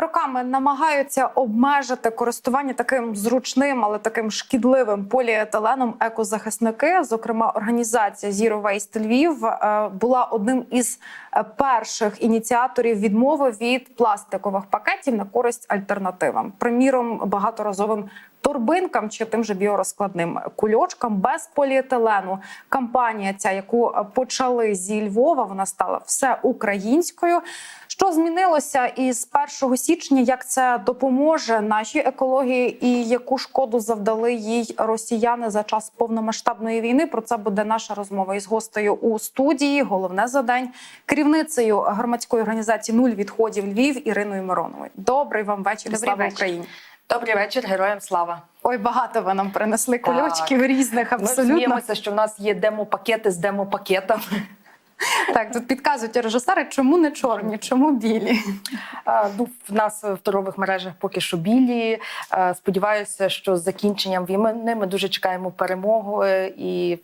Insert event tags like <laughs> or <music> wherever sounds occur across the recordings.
роками намагаються обмежити користування таким зручним, але таким шкідливим поліетиленом екозахисники. Зокрема, організація Zero Waste Львів е, була одним із е, перших ініціаторів відмови від пластикових пакетів на користь альтернативам. Приміром, багаторазовим торбинкам чи тим же біорозкладним кульочкам без поліетилену. Кампанія, ця яку почали зі Львова, вона стала все українською. Що змінилося із 1 січня? Як це допоможе нашій екології, і яку шкоду завдали їй росіяни за час повномасштабної війни? Про це буде наша розмова із гостею у студії. Головне за день керівницею громадської організації Нуль відходів Львів Іриною Мироновою. Добрий вам вечір. Добрий Слава вечір. Україні. Добрий вечір, героям слава. Ой, багато ви нам принесли кульочків різних. Ми Абсолютно сміємося, що в нас є демо-пакети з демо-пакетами. <laughs> так. Тут підказують режисери, чому не чорні, чому білі. Ну, в нас в торгових мережах поки що білі. Сподіваюся, що з закінченням війни ми дуже чекаємо перемогу е, і,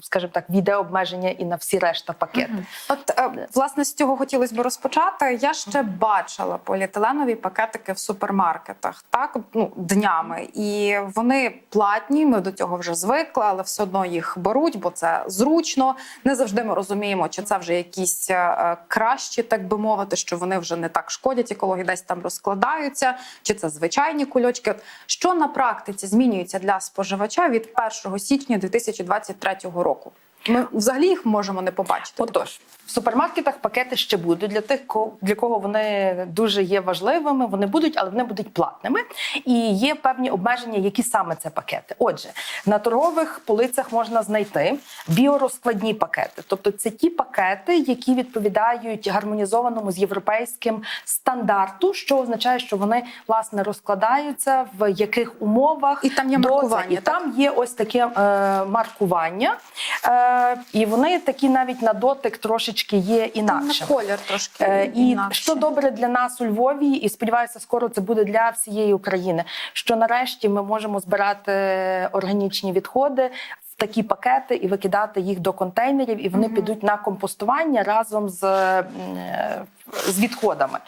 скажімо так, віде обмеження і на всі решта пакети. От е, власне з цього хотілося б розпочати. Я ще бачила поліетиленові пакетики в супермаркетах, так ну днями, і вони платні. Ми до цього вже звикли, але все одно їх беруть, бо це зручно. Не завжди ми розуміємо, чи це вже якісь е, кращі, так би мовити, що вони вже не так шкодять екології, десь там розкладаються, чи це звичайні кульочки. Що на практиці змінюється для споживача від 1 січня 2023 року? Ми взагалі їх можемо не побачити. Отож, в супермаркетах пакети ще будуть для тих, для кого вони дуже є важливими. Вони будуть, але вони будуть платними. І є певні обмеження, які саме це пакети. Отже, на торгових полицях можна знайти біорозкладні пакети, тобто це ті пакети, які відповідають гармонізованому з європейським стандарту, що означає, що вони власне розкладаються в яких умовах І там є маркування, І там є ось таке е, маркування, е, і вони такі навіть на дотик трошечки є На інакше. колір трошки Е, І інакше. що добре для нас у Львові, і сподіваюся, скоро це буде для всієї України. Що нарешті ми можемо збирати органічні відходи такі пакети і викидати їх до контейнерів, і вони підуть на компостування разом з, е, з відходами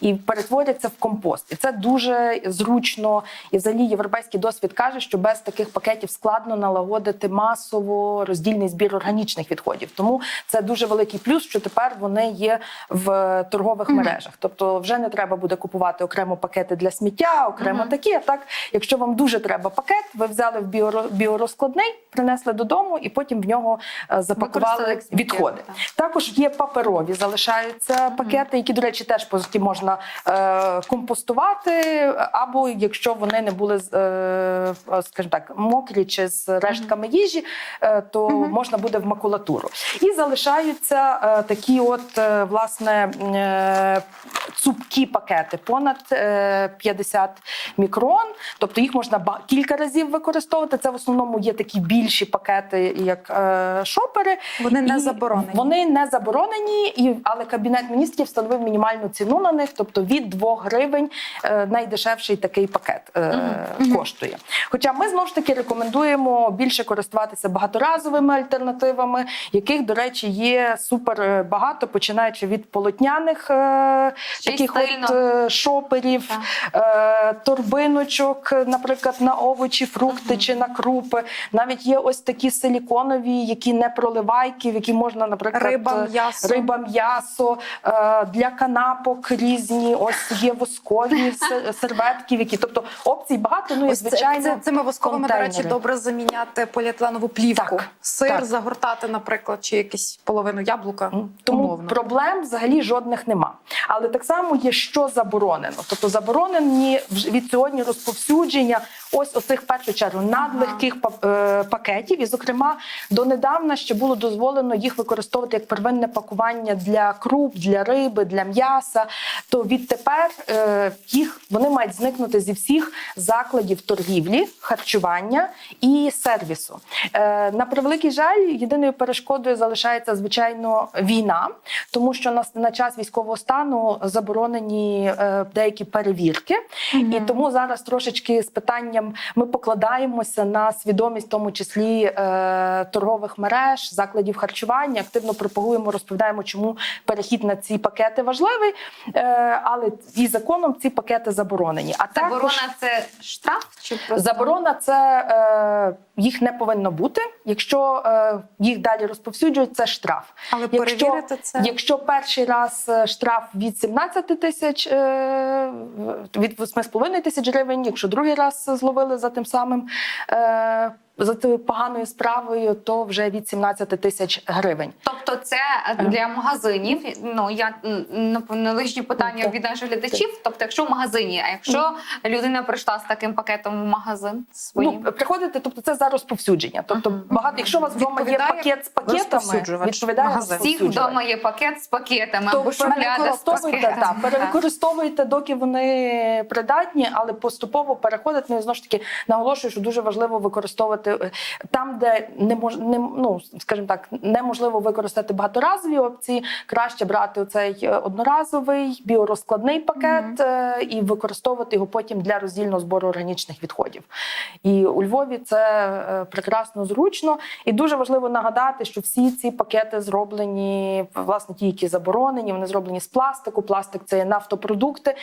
і перетворяться в компост. І це дуже зручно. І взагалі європейський досвід каже, що без таких пакетів складно налагодити масово роздільний збір органічних відходів. Тому це дуже великий плюс, що тепер вони є в торгових мережах. Тобто, вже не треба буде купувати окремо пакети для сміття, окремо такі. А так, якщо вам дуже треба пакет, ви взяли в біоро- біорозкладний, принесли додому і потім в нього е, запакували відходи. так. Також є паперові, залишаються пакети, які, до речі, теж потім можна е, компостувати, або якщо вони не були, е, скажімо так, мокрі чи з рештками їжі, е, то можна буде в макулатуру. І залишаються е, такі, от е, власне е, цупкі пакети, понад е, 50 мікрон. Тобто їх можна кілька разів використовувати. Це в основному є такі більші пакети, як е, шопери. Вони не заборонені. Вони не заборонені, і, але Кабінет міністрів встановив мінімальну ціну на них, тобто від 2 гривень е, найдешевший такий пакет е, коштує. Хоча ми знову ж таки рекомендуємо більше користуватися багаторазовими альтернативами, яких, до речі, є супер е, багато, починаючи від полотняних таких стильно. от шоперів, е, торбиночок, наприклад, на овочі, фрукти чи на крупи. Навіть є ось такі силіконові, які не проливайки, в які можна, наприклад, Риба, м'ясо. риба, м'ясо для канапок різні. Ось є воскові <laughs> серветки, які тобто опцій багато. Ну і Ось це- звичайно це, цими восковими, до речі, добре заміняти поліетиленову плівку. Так, Сир так. загортати, наприклад, чи якусь половину яблука. Тому умовно. проблем взагалі жодних нема. Але так само є що заборонено. Тобто заборонені від сьогодні розповсюдження ось оцих в першу чергу надлегких па- е, пакетів. І, зокрема, донедавна ще було дозволено їх використовувати як первинне пакування для круп, для риби, для м'яса. То відтепер е, їх вони мають зникнути зі всіх закладів торгівлі, харчування і сервісу. Е, на превеликий жаль, єдиною перешкодою залишається звичайно війна, тому що на, на час військового стану заборонені е, деякі перевірки, і тому зараз трошечки з питанням ми покладаємося на свідомість, в тому числі е, торгових мереж, закладів харчування. Активно пропагуємо, розповідаємо, чому перехід на ці пакети важливий, е, але і законом ці пакети заборонені. А також Заборона це штраф чи просто заборона це е, їх не повинно бути. Якщо їх далі розповсюджують, це штраф. Але Якщо, перевірити це якщо перший раз штраф від 17 тисяч від 8,5 тисяч гривень, якщо другий раз зловили за тим самим. Е, за тою поганою справою, то вже від 17 тисяч гривень. Тобто це для магазинів. Ну я м, напевно лишні питання від наших глядачів. Тобто, якщо в магазині, а якщо людина прийшла з таким пакетом в магазин своїм, Ну, приходите, тобто це за розповсюдження. Тобто, багато, якщо у вас вдома є пакет з пакетами, відповідає магазин. всіх вдома є пакет з пакетами То або з пакетами. так, перевикористовуйте, доки вони придатні, але поступово переходити. Ну знову ж таки наголошую, що дуже важливо використовувати е, там, де не мож, не, ну, скажімо так, неможливо використати багаторазові опції. Краще брати оцей е, одноразовий біорозкладний пакет е, і використовувати його потім для роздільного збору органічних відходів. І у Львові це прекрасно зручно. І дуже важливо нагадати, що всі ці пакети зроблені, власне, ті, які заборонені, вони зроблені з пластику. Пластик це є нафтопродукти.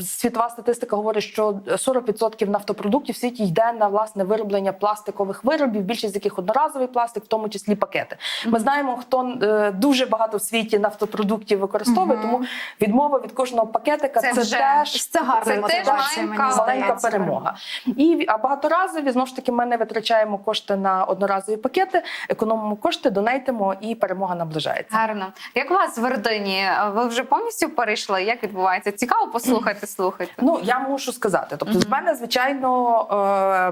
Світова статистика говорить, що 40% нафтопродуктів в світі йде на власне вироблення пластикових виробів, більшість з яких одноразовий пластик, в тому числі пакети. Ми знаємо, хто е, дуже багато в світі нафтопродуктів використовує, тому відмова від кожного пакетика Це це, вже- теж це гарна Це маленька- маленька перемога. І а багаторазові знову ж таки ми не витрачаємо кошти на одноразові пакети, економимо кошти, донейтимо, і перемога наближається. Гарно. Як у вас в Вердині? Ви вже повністю перейшли? Як відбувається? Цікаво послухати, слухайте. Ну я мушу сказати. Тобто, з мене звичайно.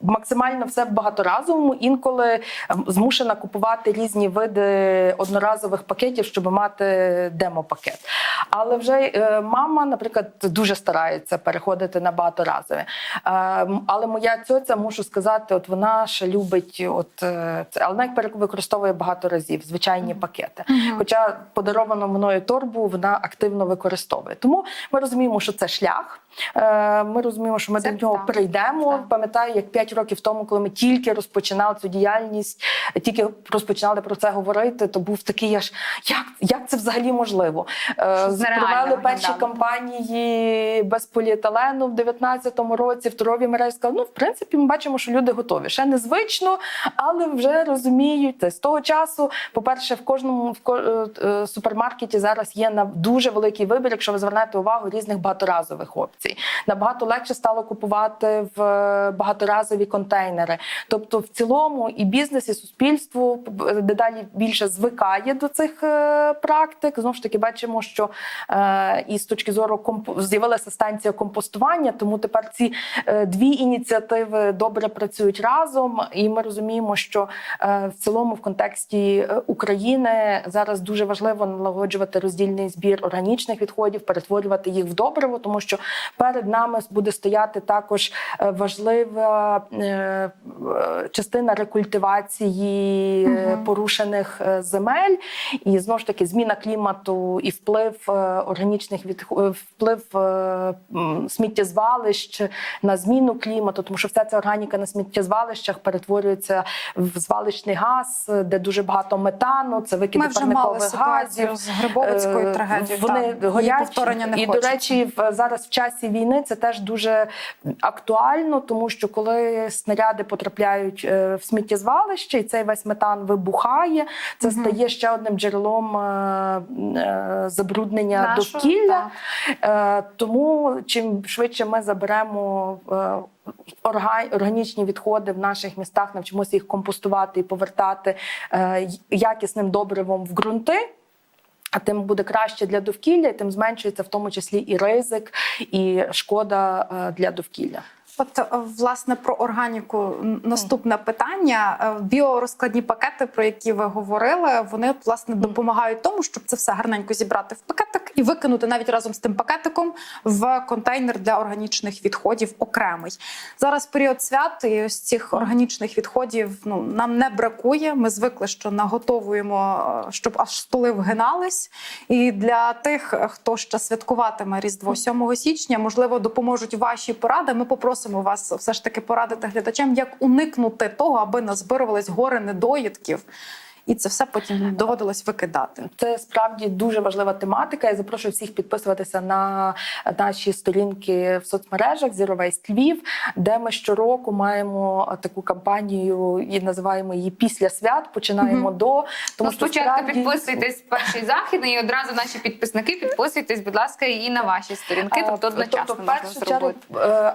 Максимально все в багаторазовому, інколи ем, змушена купувати різні види одноразових пакетів, щоб мати демо-пакет. Але вже е, мама, наприклад, дуже старається переходити на багаторазове. Е, але моя цьоця, мушу сказати, от вона ще любить, от е, це, але пере- використовує багато разів звичайні пакети. Хоча подаровану мною торбу вона активно використовує. Тому ми розуміємо, що це шлях. Е, Ми розуміємо, що ми Це до нього так. прийдемо. Так. Пам'ятаю, як 5 років тому, коли ми тільки розпочинали цю діяльність, тільки розпочинали про це говорити, то був такий аж як, як це взагалі можливо? Е, Провели перші кампанії без поліетилену в 19-му році. В торговій мережі сказали, ну в принципі, ми бачимо, що люди готові. Ще незвично, але вже розуміють. Це з того часу, по-перше, в кожному в е, е, супермаркеті зараз є на дуже великий вибір, якщо ви звернете увагу різних багаторазових опцій. Набагато легше стало купувати в е, багаторазові контейнери. Тобто, в цілому, і бізнес, і суспільство е, дедалі більше звикає до цих е, практик. Знову ж таки, бачимо, що е, і з точки зору комп... з'явилася станція компостування, тому тепер ці дві ініціативи добре працюють разом, і ми розуміємо, що в цілому в контексті України зараз дуже важливо налагоджувати роздільний збір органічних відходів, перетворювати їх в добриво, тому що перед нами буде стояти також важлива частина рекультивації е, порушених е, земель, і знову ж таки зміна клімату і вплив е, органічних е, вплив е, сміттєзвалищ на зміну клімату, тому що вся ця органіка на сміттєзвалищах перетворюється в звалищний газ, де дуже багато метану, це викиди Ми вже парникових ситуацію газів. з Грибовицькою Е, трагедією. Вони. Її горять не і до речі, зараз в часі війни це теж дуже актуально, тому що коли снаряди потрапляють е, в сміттєзвалище, і цей весь метан вибухає, це Мгм. стає ще одним джерелом е, е, забруднення Нашого, довкілля. так. Тому чим швидше ми заберемо органічні відходи в наших містах, навчимося їх компостувати і повертати якісним добривом в ґрунти. А тим буде краще для довкілля, і тим зменшується в тому числі і ризик, і шкода для довкілля. От е, власне про органіку наступне питання. Е, Біорозкладні пакети, про які ви говорили, вони от, власне допомагають тому, щоб це все гарненько зібрати в пакетик і викинути навіть разом з тим пакетиком в контейнер для органічних відходів окремий. Зараз період свят і ось цих органічних відходів ну нам не бракує. Ми звикли, що наготовуємо, е, щоб аж столи вгинались. І для тих, е, хто ще святкуватиме Різдво 7 січня, можливо, допоможуть ваші поради. Ми попросимо вас все ж таки порадити глядачам, як уникнути того, аби назбирувались гори недоїдків, і це все потім доводилось викидати. Це справді дуже важлива тематика. Я запрошую всіх підписуватися на наші сторінки в соцмережах Zero Waste Львів, де ми щороку маємо таку кампанію і називаємо її після свят. Починаємо до тому, ну, що спочатку справді- підписуйтесь перший захід, і одразу наші підписники підписуйтесь, будь ласка, і на ваші сторінки. Е, Тобто одночасно тобто, можна першу чергу е,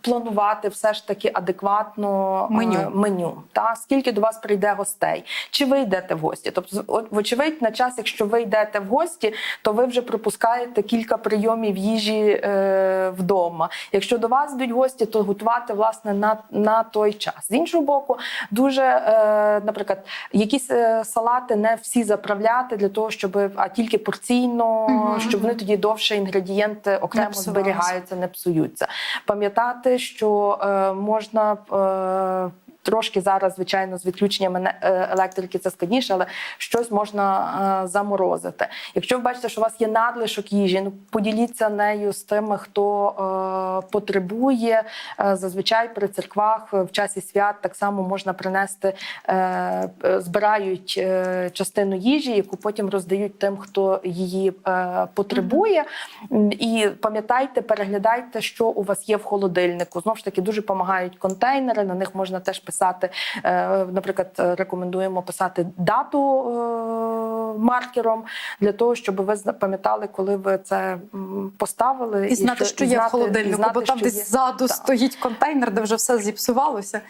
планувати все ж таки адекватно е, Меню. меню та скільки до вас прийде гостей, чи ви йдете в гості? Тобто, от, вочевидь, на час, якщо ви йдете в гості, то ви вже пропускаєте кілька прийомів їжі е, вдома. Якщо до вас йдуть гості, то готувати власне на, на той час. З іншого боку, дуже, е, наприклад, якісь е, салати не всі заправляти для того, щоб а тільки порційно, Мгм. щоб вони тоді довше інгредієнти окремо зберігаються, не псуються. Пам'ятати, що е, можна е, трошки зараз, звичайно, з відключенням е, електрики це складніше, але щось можна е, заморозити. Якщо ви бачите, що у вас є надлишок їжі, ну поділіться нею з тими, хто е, потребує. Зазвичай при церквах в часі свят так само можна принести, збирають частину їжі, яку потім роздають тим, хто її потребує. І пам'ятайте, переглядайте, що у вас є в холодильнику. Знову ж таки, дуже допомагають контейнери. На них можна теж писати. Е, Наприклад, рекомендуємо писати дату е, маркером для того, щоб ви пам'ятали, коли ви це поставили, І знати, що є в знати- і холодильнику, знати, бо там десь є. ззаду Так. стоїть контейнер, де вже все зіпсувалося.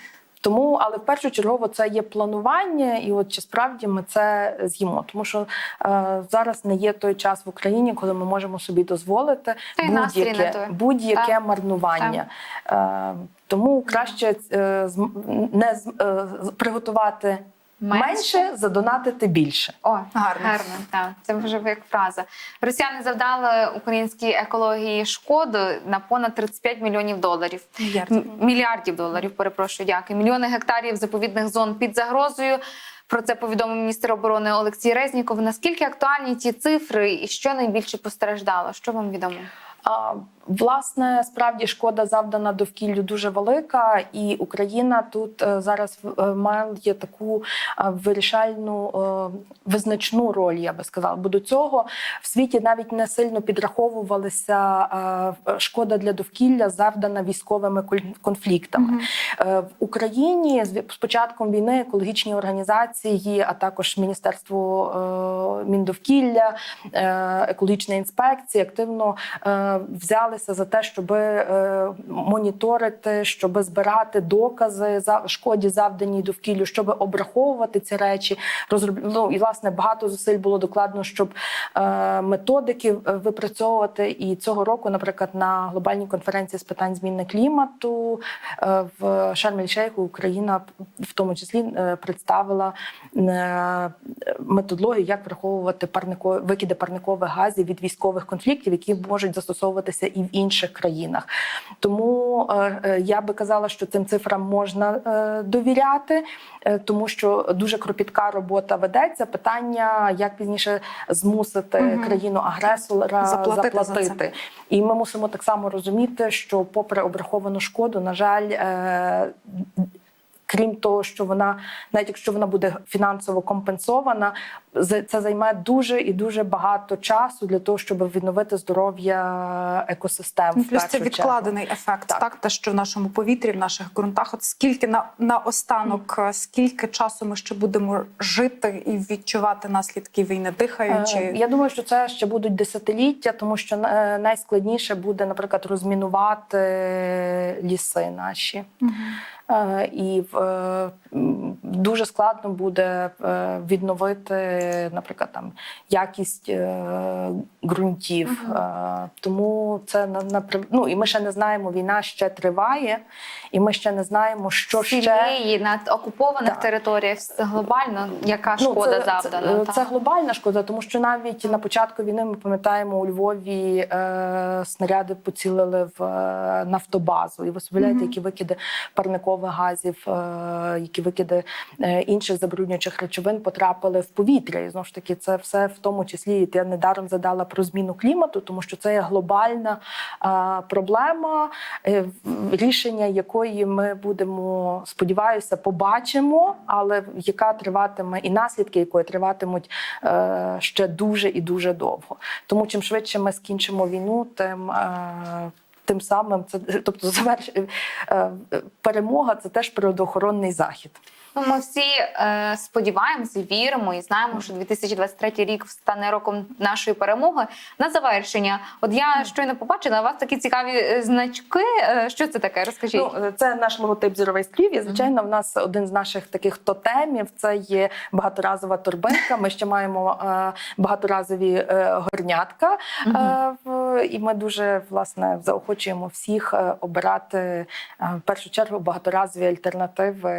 Тому, але в першу чергу це є планування, і от чи справді ми це з'їмо. Тому що е, зараз не є той час в Україні, коли ми можемо собі дозволити будь-яке, будь-яке марнування. Е, тому краще е, з- не е, приготувати Менше. менше, задонатити більше. О, Гарно. гарно. так. Це вже як фраза. Росіяни завдали українській екології шкоди на понад 35 мільйонів доларів. Мільярдів. Мільярдів доларів, перепрошую, дякую. Мільйони гектарів заповідних зон під загрозою. Про це повідомив міністр оборони Олексій Резніков. Наскільки актуальні ті цифри і що найбільше постраждало? Що вам відомо? А, Власне, справді шкода завдана довкіллю дуже велика, і Україна тут е, зараз е, має таку е, вирішальну визначну роль, я би сказала. Бо до цього в світі навіть не сильно підраховувалася шкода для довкілля, завдана військовими кон- конфліктами. Е, В Україні з початком війни екологічні організації, а також Міністерство Міндовкілля, екологічна інспекція активно е, взялися за те, щоб моніторити, щоб збирати докази за шкоді, завданій довкіллю, щоб обраховувати ці речі. Розроб... Ну, і власне багато зусиль було докладно, щоб е, методики е, випрацьовувати. І цього року, наприклад, на глобальній конференції з питань зміни клімату е, в Шарм-ель-Шейху Україна в тому числі е, представила е, методологію, як враховувати парнико... викиди парникових газів від військових конфліктів, які можуть застосовуватися і в інших країнах. Тому е, е, я би казала, що цим цифрам можна е, довіряти, тому що дуже кропітка робота ведеться. Питання, як пізніше змусити угу. країну агресора Заплатити заплатити. За І ми мусимо так само розуміти, що, попри обраховану шкоду, на жаль, крім того, що вона, навіть якщо вона буде фінансово компенсована, це займе дуже і дуже багато часу для того, щоб відновити здоров'я екосистем. Ну, Плюс це відкладений ефект, так. Так. те, що в нашому повітрі, в наших ґрунтах. От скільки на, на останок, е, скільки часу ми ще будемо жити і відчувати наслідки війни, дихаючи? Е, Я думаю, що це ще будуть десятиліття, тому що е, найскладніше буде, наприклад, розмінувати ліси наші. Мгм. Е, І в- е, дуже складно буде е, відновити, наприклад, там якість е, ґрунтів. Е, Тому це на, ну, і ми ще не знаємо, війна ще триває, і ми ще не знаємо, що ще. На окупованих Так. територіях глобально, яка Ну, шкода це, завдана? Це, це глобальна шкода, тому що навіть на початку війни ми пам'ятаємо у Львові е, снаряди поцілили в е, нафтобазу. І ви уявляєте, які викиди парникових газів, е, які викиди е, інших забруднюючих речовин потрапили в повітря. І знову ж таки, це все в тому числі. Я недаром задала про зміну клімату, тому що це є глобальна е, проблема, рішення якої ми будемо, сподіваюся, побачимо, але яка триватиме і наслідки якої триватимуть ще дуже і дуже довго. Тому чим швидше ми скінчимо війну, тим. Тим самим це тобто заверш е, е, перемога це теж природоохоронний захід. Ми всі е, сподіваємося, віримо і знаємо, що 2023 рік стане роком нашої перемоги. На завершення, от я щойно побачила у вас такі цікаві е, значки. Е, що це таке? Розкажіть. Ну, це наш логотип Lviv. І звичайно, в нас один з наших таких тотемів це є багаторазова торбинка. Ми ще маємо е, багаторазові е, горнятка. Е, в- і ми дуже власне заохочуємо всіх е, обирати е, в першу чергу багаторазові альтернативи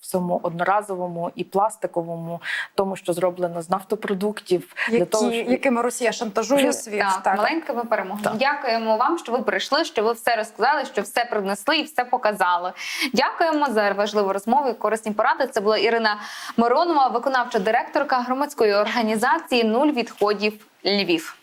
в цьому одноразовому і пластиковому, тому що зроблено з нафтопродуктів, Які, для того, щоб... якими Росія шантажує світ. Так, маленькими перемогами. Так. Дякуємо вам, що ви прийшли, що ви все розказали, що все принесли і все показали. Дякуємо за важливу розмову і корисні поради. Це була Ірина Миронова, виконавча директорка громадської організації Нуль відходів Львів.